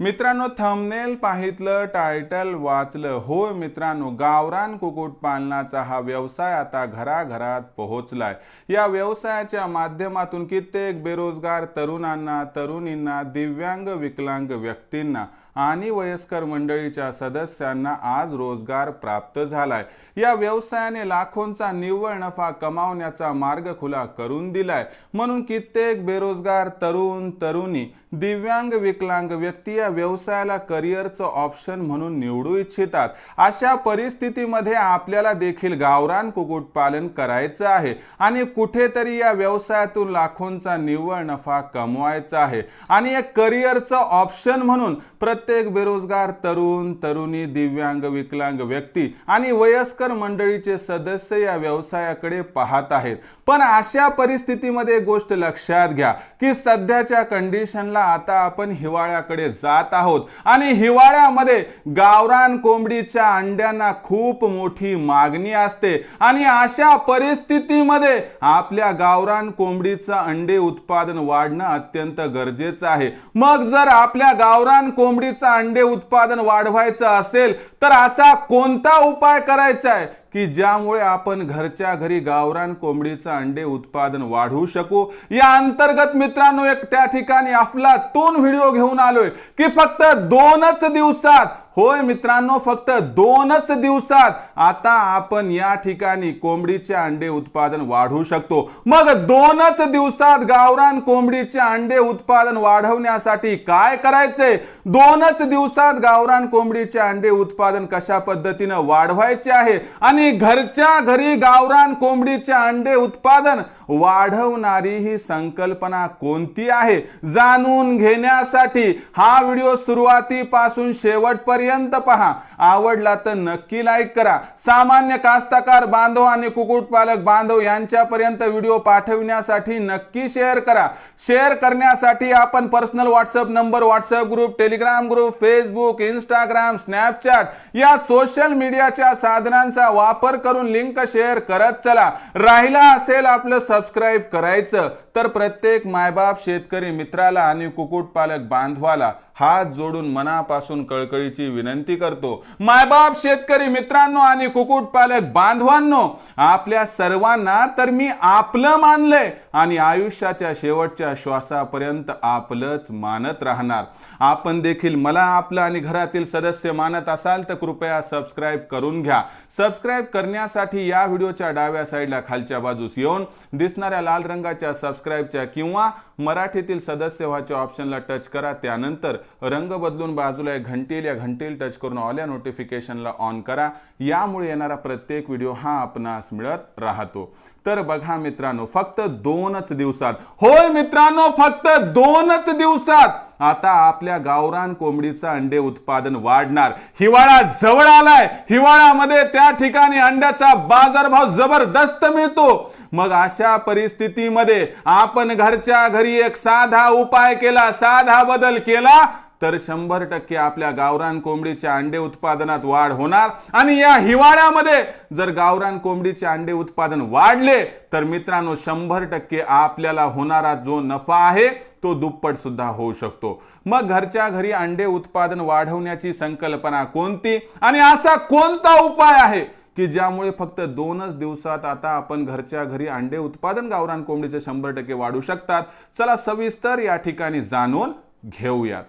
मित्रांनो thumbnail पाहितलं title वाचलं. होय मित्रांनो गावरान कुक्कुटपालनाचा हा व्यवसाय आता घराघरात पोहोचलाय. या व्यवसायाच्या माध्यमातून कित्येक बेरोजगार तरुणांना तरुणींना दिव्यांग विकलांग व्यक्तींना आणि वयस्कर मंडळीच्या सदस्यांना आज रोजगार प्राप्त झालाय. या व्यवसायाने लाखोंचा निव्वळ नफा कमावण्याचा मार्ग खुला करून दिलाय. म्हणून कित्येक बेरोजगार तरुण तरुणी दिव्यांग विकलांग व्यक्ती या व्यवसायाला करिअरचं ऑप्शन म्हणून निवडू इच्छितात. अशा परिस्थितीमध्ये आपल्याला देखील गावरान कुक्कुटपालन करायचं आहे आणि कुठेतरी या व्यवसायातून लाखोंचा निव्वळ नफा कमवायचा आहे. आणि एक करिअरचं ऑप्शन म्हणून प्रत्येक बेरोजगार तरुण तरुणी दिव्यांग विकलांग व्यक्ती आणि वयस्कर मंडळीचे सदस्य या व्यवसायाकडे पाहत आहेत. पण अशा परिस्थितीमध्ये गोष्ट लक्षात घ्या की सध्याच्या कंडिशनला आता आपण हिवाळ्याकडे जात आहोत आणि हिवाळ्यामध्ये गावरान कोंबडीच्या अंड्यांना खूप मोठी मागणी असते आणि अशा परिस्थितीमध्ये आपल्या गावरान कोंबडीचं अंडे उत्पादन वाढणं अत्यंत गरजेचं आहे. मग जर आपल्या गावरान कोंबडीचं अंडे उत्पादन वाढवायचं असेल तर असा कोणता उपाय करायचा आहे की ज्यामुळे आपण घरच्या घरी गावरान कोंबडीचं अंडे उत्पादन वाढवू शकू? या अंतर्गत मित्रांनो एक त्या ठिकाणी आपला तोन व्हिडिओ घेऊन आलोय की फक्त दोनच दिवसात होय मित्रांनो फक्त दोनच दिवसात आता आपण या ठिकाणी कोंबडीचे अंडे उत्पादन वाढवू शकतो. मग दोनच दिवसात गावरान कोंबडीचे अंडे उत्पादन वाढवण्यासाठी काय करायचे? दोनच दिवसात गावरान कोंबडीचे अंडे उत्पादन कशा पद्धतीनं वाढवायचे आहे? आणि घरच्या घरी गावरान कोंबडीचे अंडे उत्पादन वाढवणारी ही संकल्पना कोणती आहे? जाणून घेण्यासाठी हा व्हिडिओ सुरुवातीपासून शेवटपर्यंत पहा. आवडला तर नक्की लाईक करा. सामान्य कास्तकार बांधव आणि कुक्कुटपालक बांधव यांच्यापर्यंत व्हिडिओ पाठविण्यासाठी नक्की शेअर करा. शेअर करण्यासाठी आपण personal WhatsApp number WhatsApp group Telegram group Facebook Instagram Snapchat या सोशल मीडियाच्या साधनांचा वापर करून लिंक शेअर करत चला. राहिला असेल आपलं सबस्क्राईब करायचं तर प्रत्येक मायबाप शेतकरी मित्राला आणि कुक्कुटपालक बांधवाला हात जोडून मनापासून कळकळीची विनंती करतो. मायबाप शेतकरी मित्रांनो आणि कुक्कुटपालक बांधवांनो आपल्या सर्वांना तर मी आपलं मानलंय. आणि आयुष्याच्या शेवटच्या श्वासापर्यंत आपलंच मानत राहणार. आपण देखील मला आपलं आणि घरातील सदस्य मानत असाल तर कृपया सबस्क्राईब करून घ्या. सबस्क्राईब करण्यासाठी या व्हिडिओच्या डाव्या साईडला खालच्या बाजूस येऊन दिसणाऱ्या लाल रंगाच्या सबस्क्राईबच्या किंवा मराठीतील सदस्य व्हाच्या ऑप्शनला टच करा. त्यानंतर रंग बदलून बाजूला एक घंटील या घंटील टच करून ऑल या नोटिफिकेशनला ऑन करा. यामुळे येणारा प्रत्येक व्हिडिओ हा आपणास मिळत राहतो. तर बघा मित्रांनो फक्त दोन दोनच दिवसात. होय मित्रांनो फक्त दोनच दिवसात. आता आपल्या गावरान कोंबडीचं अंडे उत्पादन वाढणार. हिवाळा जवळ आलाय. हिवाळ्यामध्ये त्या ठिकाणी अंड्याचा बाजारभाव जबरदस्त मिळतो. मग अशा परिस्थितीमध्ये आपण घरच्या घरी एक साधा उपाय केला साधा बदल केला तर शंभर टक्के आपल्या गावरान कोंबडीच्या अंडे उत्पादनात वाढ होणार. आणि या हिवाळ्यामध्ये जर गावरान कोंबडीचे अंडे उत्पादन वाढले तर मित्रांनो शंभर टक्के आपल्याला होणारा जो नफा आहे तो दुप्पट सुद्धा होऊ शकतो. मग घरच्या घरी अंडे उत्पादन वाढवण्याची संकल्पना कोणती? आणि असा कोणता उपाय आहे की ज्यामुळे फक्त दोनच दिवसात आता आपण घरच्या घरी अंडे उत्पादन गावरान कोंबडीचे शंभर टक्के वाढू शकतात? चला सविस्तर या ठिकाणी जाणून घेऊयात.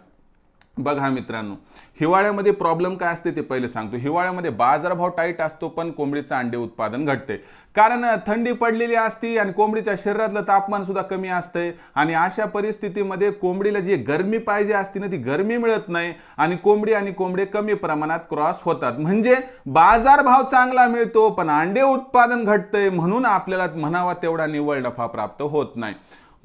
बघा मित्रांनो हिवाळ्यामध्ये प्रॉब्लेम काय असते ते पहिले सांगतो. हिवाळ्यामध्ये बाजारभाव टाईट असतो पण कोंबडीचं अंडे उत्पादन घटते. कारण थंडी पडलेली असती आणि कोंबडीच्या शरीरातलं तापमान सुद्धा कमी असतंय आणि अशा परिस्थितीमध्ये कोंबडीला जी गरमी पाहिजे असती ना ती गरमी मिळत नाही आणि कोंबडी आणि कोंबडे कमी प्रमाणात क्रॉस होतात. म्हणजे बाजारभाव चांगला मिळतो पण अंडे उत्पादन घटतंय म्हणून आपल्याला म्हणावा तेवढा निव्वळ नफा प्राप्त होत नाही.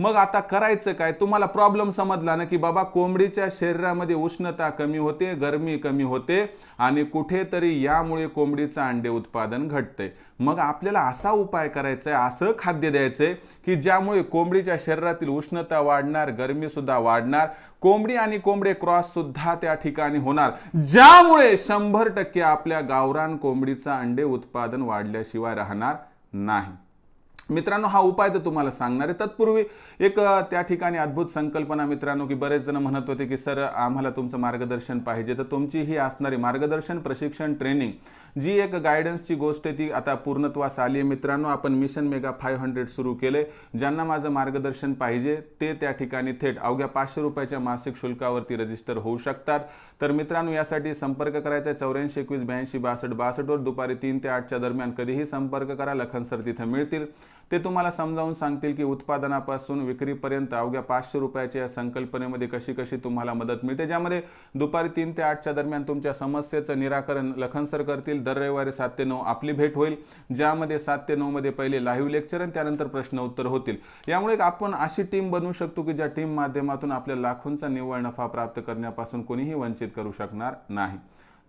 मग आता करायचं काय? तुम्हाला प्रॉब्लेम समजला ना की बाबा कोंबडीच्या शरीरामध्ये उष्णता कमी होते गरमी कमी होते आणि कुठेतरी यामुळे कोंबडीचं अंडे उत्पादन घटतंय. मग आपल्याला असा उपाय करायचा आहे असं खाद्य द्यायचंय की ज्यामुळे कोंबडीच्या शरीरातील उष्णता वाढणार गरमी सुद्धा वाढणार कोंबडी आणि कोंबडे क्रॉस सुद्धा त्या ठिकाणी होणार. ज्यामुळे शंभर टक्के आपल्या गावरान कोंबडीचं अंडे उत्पादन वाढल्याशिवाय राहणार नाही. मित्रांनो हा उपाय तर तुम्हाला सांगणार आहे. तत्पूर्वी एक त्या ठिकाणी अद्भुत संकल्पना मित्रांनो की बरेच जण म्हणत होते की सर आम्हाला तुमचं मार्गदर्शन पाहिजे. तर तुमची ही असणारी मार्गदर्शन प्रशिक्षण ट्रेनिंग जी एक गायडन्सची गोष्ट आहे ती आता पूर्णत्वास आली आहे. मित्रांनो आपण मिशन मेगा फाईव्ह हंड्रेड सुरू केले ज्यांना माझं मार्गदर्शन पाहिजे ते त्या ठिकाणी थेट अवघ्या पाचशे रुपयाच्या मासिक शुल्कावरती रजिस्टर होऊ शकतात. तर मित्रांनो यासाठी संपर्क करायचा चौऱ्याऐंशी एकवीस ब्याऐंशी बासष्ट बासष्टवर दुपारी तीन ते आठच्या दरम्यान कधीही संपर्क करा. लखन सर तिथं मिळतील. ते तुम्हाला समजावून सांगतील की उत्पादनापासून विक्रीपर्यंत अवघ्या पाचशे रुपयाच्या या संकल्पनेमध्ये कशी कशी तुम्हाला मदत मिळते ज्यामध्ये दुपारी तीन ते आठच्या दरम्यान तुमच्या समस्येचं निराकरण लखन सर करतील दर रविवारी सात ते नऊ आपली भेट होईल ज्यामध्ये सात ते नऊमध्ये पहिले लाईव्ह लेक्चर आणि त्यानंतर प्रश्न उत्तर होतील. यामुळे आपण अशी टीम बनवू शकतो की ज्या टीम माध्यमातून आपल्या लाखोंचा निव्वळ नफा प्राप्त करण्यापासून कोणीही वंचित करू शकणार नाही.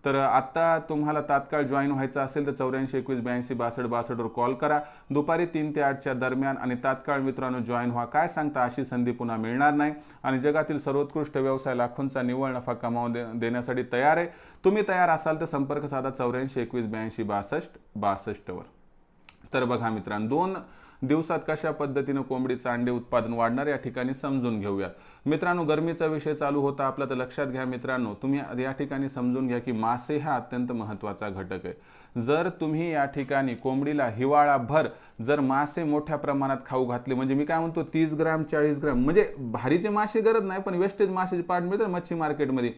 तर आत्ता तुम्हाला तात्काळ जॉईन व्हायचं असेल तर चौऱ्याऐंशी एकवीस ब्याऐंशी बासष्ट बासष्टवर कॉल करा. दुपारी तीन ते आठच्या दरम्यान आणि तात्काळ मित्रांनो जॉईन व्हा. काय सांगता अशी संधी पुन्हा मिळणार नाही. आणि जगातील सर्वोत्कृष्ट व्यवसाय लाखोंचा निव्वळ नफा कमावून दे देण्यासाठी तयार आहे. तुम्ही तयार असाल तर संपर्क साधा चौऱ्याऐंशी एकवीस ब्याऐंशी बासष्ट बासष्टवर. तर बघा मित्रांनो दोन दिवसात कशा पद्धतीनं कोंबडीचं अंडे उत्पादन वाढणार या ठिकाणी समजून घेऊया मित्रांनो गरमीचा विषय चालू होता. आपला तर लक्षात घ्या मित्रांनो तुम्ही या ठिकाणी समजून घ्या की मासे हा अत्यंत महत्त्वाचा घटक आहे. जर तुम्ही या ठिकाणी कोंबडीला हिवाळाभर जर मासे मोठ्या प्रमाणात खाऊ घातले म्हणजे मी काय म्हणतो तीस ग्राम चाळीस ग्राम म्हणजे भारीचे मासे गरज नाही पण वेस्टेज मासेचे पार्ट मिळतात मच्छी मार्केटमध्ये.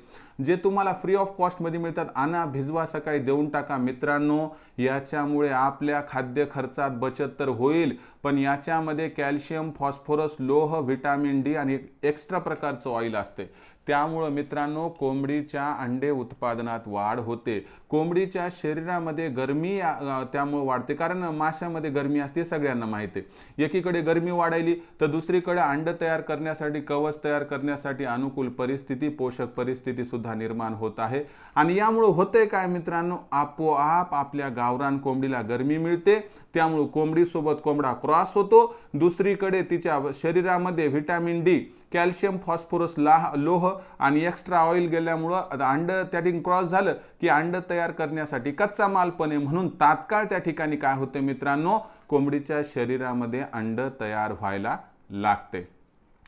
जे तुम्हाला फ्री ऑफ कॉस्टमध्ये मिळतात आणा भिजवा सकाळी देऊन टाका. मित्रांनो याच्यामुळे आपल्या खाद्य खर्चात बचत तर होईल पण याच्यामध्ये कॅल्शियम फॉस्फोरस लोह व्हिटॅमिन डी आणि एक्स्ट्रा प्रकारचं ऑइल असते. त्यामुळं मित्रांनो कोंबडीच्या अंडे उत्पादनात वाढ होते. कोंबडीच्या शरीरामध्ये गरमी त्यामुळं त्यामुळे वाढते. कारण माशामध्ये गरमी असते सगळ्यांना माहिती आहे. एकीकडे गरमी वाढायली तर दुसरीकडे अंड तयार करण्यासाठी कवच तयार करण्यासाठी अनुकूल परिस्थिती पोषक परिस्थिती सुद्धा निर्माण होत आहे. आणि यामुळं होते काय मित्रांनो आपोआप आपल्या गावरान कोंबडीला गरमी मिळते. त्यामुळं कोंबडीसोबत कोंबडा क्रॉस होतो. दुसरीकडे तिच्या शरीरामध्ये व्हिटॅमिन डी कॅल्शियम फॉस्फरस लाह लोह आणि एक्स्ट्रा ऑइल गेल्यामुळं अंडं त्या ठिकाणी क्रॉस झालं की अंडं तयार करण्यासाठी कच्चा माल पण आहे म्हणून तात्काळ त्या ठिकाणी काय होते मित्रांनो? कोंबडीच्या शरीरामध्ये अंड तयार व्हायला लागते.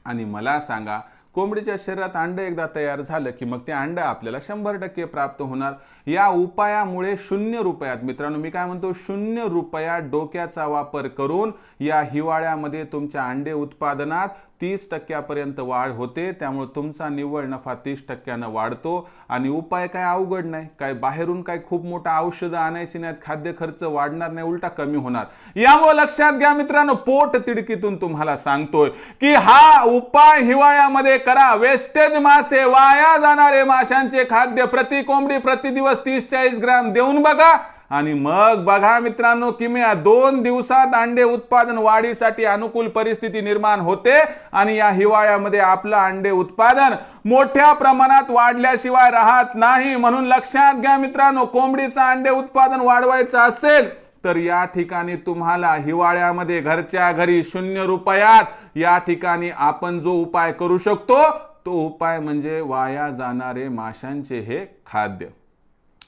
आणि मला सांगा कोंबडीच्या शरीरात अंड एकदा तयार झालं की मग ते अंड आपल्याला शंभर टक्के प्राप्त होणार. या उपायामुळे शून्य रुपयात मित्रांनो मी काय म्हणतो? शून्य रुपया डोक्याचा वापर करून या हिवाळ्यामध्ये तुमच्या अंडे उत्पादनात तीस टक्क्यापर्यंत वाढ होते त्यामुळे तुमचा निव्वळ नफा तीस टक्क्यानं वाढतो. आणि उपाय काय अवघड नाही काय बाहेरून काय खूप मोठा औषधं आणायची नाहीत खाद्य खर्च वाढणार नाही उलटा कमी होणार. यामुळे लक्षात घ्या मित्रांनो पोट तिडकीतून तुम्हाला सांगतोय की हा उपाय हिवाळ्यामध्ये करा. वेस्टेज मासे वाया जाणारे माशांचे खाद्य प्रति कोंबडी प्रति दिवस तीस चाळीस ग्रॅम देऊन बघा. आणि मग बघा मित्रांनो किमया दोन दिवसात अंडे उत्पादन वाढीसाठी अनुकूल परिस्थिती निर्माण होते आणि या हिवाळ्यामध्ये आपलं अंडे उत्पादन मोठ्या प्रमाणात वाढल्याशिवाय राहत नाही. म्हणून लक्षात घ्या मित्रांनो कोंबडीचं अंडे उत्पादन वाढवायचं असेल तर या ठिकाणी तुम्हाला हिवाळ्यामध्ये घरच्या घरी शून्य रुपयात या ठिकाणी आपण जो उपाय करू शकतो तो उपाय म्हणजे वाया जाणारे माशांचे हे खाद्य.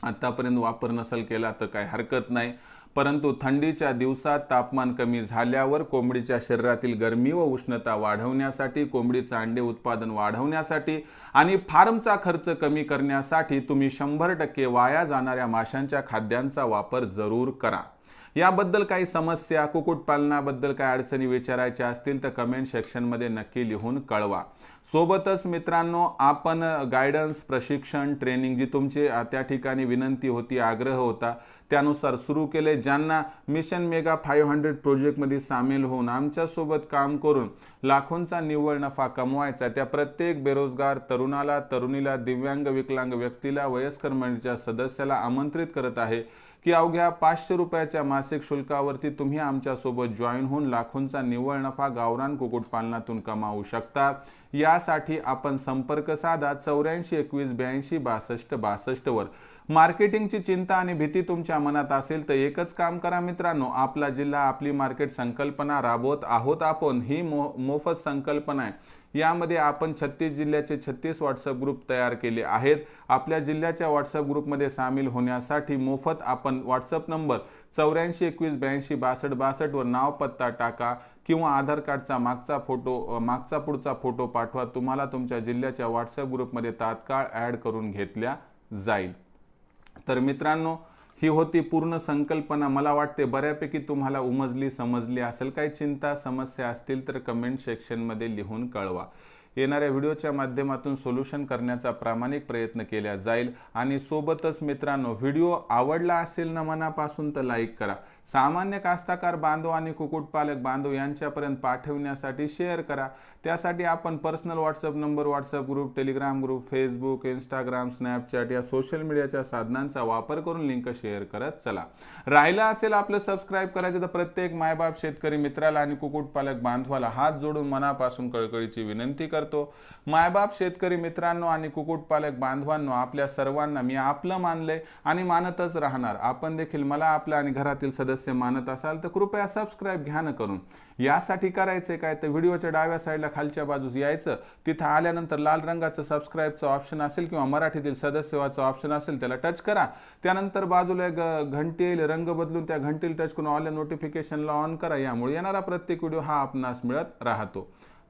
आतापर्यंत वापर नसेल केला तर काही हरकत नाही. परंतु थंडीच्या दिवसात तापमान कमी झाल्यावर कोंबडीच्या शरीरातील गरमी व उष्णता वाढवण्यासाठी कोंबडीचं अंडे उत्पादन वाढवण्यासाठी आणि फार्मचा खर्च कमी करण्यासाठी तुम्ही शंभर टक्के वाया जाणाऱ्या माशांच्या खाद्यांचा वापर जरूर करा. याबद्दल काही समस्या कुक्कुटपालनाबद्दल काही अडचणी विचारायच्या असतील तर कमेंट सेक्शनमध्ये नक्की लिहून कळवा. सोबतच मित्रांनो आपण गायडन्स प्रशिक्षण ट्रेनिंग जी तुमची त्या ठिकाणी विनंती होती आग्रह होता त्यानुसार सुरू केले ज्यांना मिशन मेगा फाईव्ह हंड्रेड प्रोजेक्टमध्ये सामील होऊन आमच्यासोबत काम करून लाखोंचा निव्वळ नफा कमवायचा त्या प्रत्येक बेरोजगार तरुणाला तरुणीला दिव्यांग विकलांग व्यक्तीला वयस्कर मंडळीच्या सदस्याला आमंत्रित करत आहे की अवघ्या पाचशे रुपयाच्या मासिक शुल्कावरती तुम्ही आमच्यासोबत जॉईन होऊन लाखोंचा निव्वळ नफा गावरान कुक्कुटपालनातून कमावू शकता. यासाठी आपण संपर्क साधा चौऱ्याऐंशी एकवीस ब्याऐंशी बासष्ट बासष्टवर. मार्केटिंगची चिंता आणि भीती तुमच्या मनात असेल तर एकच काम करा मित्रांनो आपला जिल्हा आपली मार्केट संकल्पना राबवत आहोत आपण. ही मो मोफत संकल्पना आहे. यामध्ये आपण छत्तीस जिल्ह्याचे छत्तीस व्हॉट्सअप ग्रुप तयार केले आहेत. आपल्या जिल्ह्याच्या व्हॉट्सअप ग्रुपमध्ये सामील होण्यासाठी मोफत आपण व्हॉट्सअप नंबर चौऱ्याऐंशी एकवीस ब्याऐंशी बासष्ट बासष्टवर नाव पत्ता टाका किंवा आधार कार्डचा मागचा फोटो मागचा पुढचा फोटो पाठवा. तुम्हाला तुमच्या जिल्ह्याच्या व्हॉट्सअप ग्रुपमध्ये तात्काळ ॲड करून घेतल्या जाईल. तर मित्रांनो ही होती पूर्ण संकल्पना. मला वाटते बऱ्यापैकी तुम्हाला उमजली समजली असेल काही चिंता समस्या असतील तर कमेंट सेक्शनमध्ये लिहून कळवा. येणाऱ्या व्हिडिओच्या माध्यमातून सोल्युशन करण्याचा प्रामाणिक प्रयत्न केला जाईल. आणि सोबतच मित्रांनो व्हिडिओ आवडला असेल ना मनापासून तर लाईक करा. सामान्य कास्ताकार बांधव आणि कुक्कुटपालक बांधव यांच्यापर्यंत पाठवण्यासाठी शेअर करा. त्यासाठी आपण personal WhatsApp number WhatsApp group Telegram group Facebook Instagram Snapchat या सोशल मीडियाच्या साधनांचा वापर करून लिंक शेअर करत चला. राहिला असेल आपलं सबस्क्राईब करायचं तर प्रत्येक मायबाप शेतकरी मित्राला आणि कुक्कुटपालक बांधवाला हात जोडून मनापासून कळकळीची विनंती करतो. मायबाप शेतकरी मित्रांनो आणि कुक्कुटपालक बांधवांनो आपल्या सर्वांना मी आपलं मानलंय आणि मानतच राहणार. आपण देखील मला आपल्या आणि घरातील सदस्य मानत असाल तर कृपया सबस्क्राईब घ्या न करून. यासाठी करायचं काय? तर व्हिडिओच्या डाव्या साईडला खालच्या बाजूस यायचं. तिथं आल्यानंतर लाल रंगाचं सबस्क्राईबचं ऑप्शन असेल किंवा मराठीतील सदस्यवाचं ऑप्शन असेल त्याला टच करा. त्यानंतर बाजूला एक घंटी येईल रंग बदलून त्या घंटीला टच करून ऑल नोटिफिकेशनला ऑन करा. यामुळे येणारा प्रत्येक व्हिडिओ हा आपणास मिळत राहतो.